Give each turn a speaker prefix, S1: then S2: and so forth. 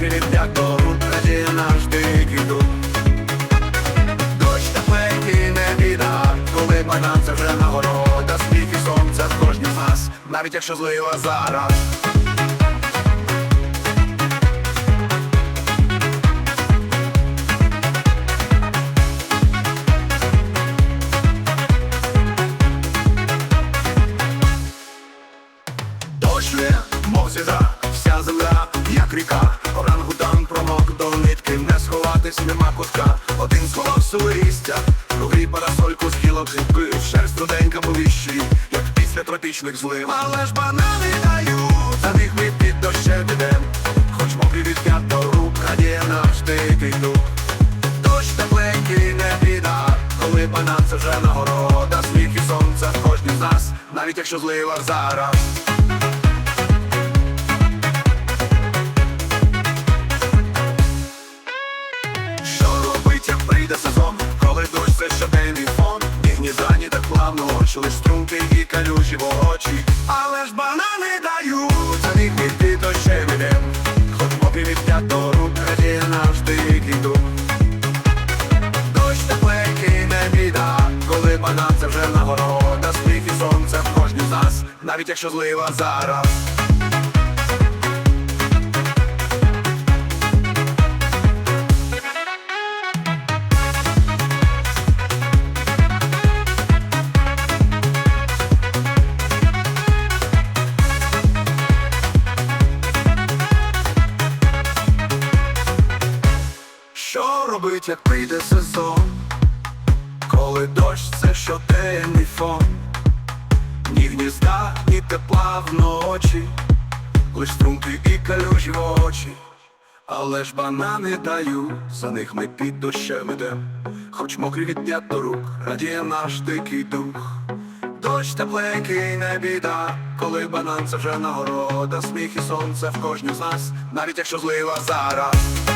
S1: до рук, радіє наш дикий дух. Дощ та плеки не біда, коли банан це вже нагорода, сміх і сонце в кожній з нас, навіть якщо злива зараз. Мов сльоза, вся земля, як ріка, з гілок шерсть руденька повіщі, як після тропічних злив. Але ж банани дають, за них ми під дощем підем, хоч мокрі від п'ят до рук, радіє наш дикий дух. Дощ тепленький не біда, коли банан це вже нагорода, сміх і сонце кожній з нас, навіть якщо злива зараз. Що робить, як прийде сезон, коли дощ це щоденний очі, лиш струнки і калюжі очі. Але ж банани дають, за них піти то ще ідем. Хоч поки від до рук, радіє наш дикий Дощ тепленький не біда, коли банан це вже нагорода. Сміх і сонце в кожній з нас, навіть якщо злива зараз Що робить, як прийде сезон, коли дощ це щоденний фон, ні гнізда, ні тепла вночі, лиш струмки і калюжі в очі, але ж банани дають, за них ми під дощем ідем, хоч мокрі від п'ят до рук, радіє наш дикий дух. Дощ тепленький не біда, коли банан це вже нагорода, сміх і сонце в кожній з нас, навіть якщо злива зараз.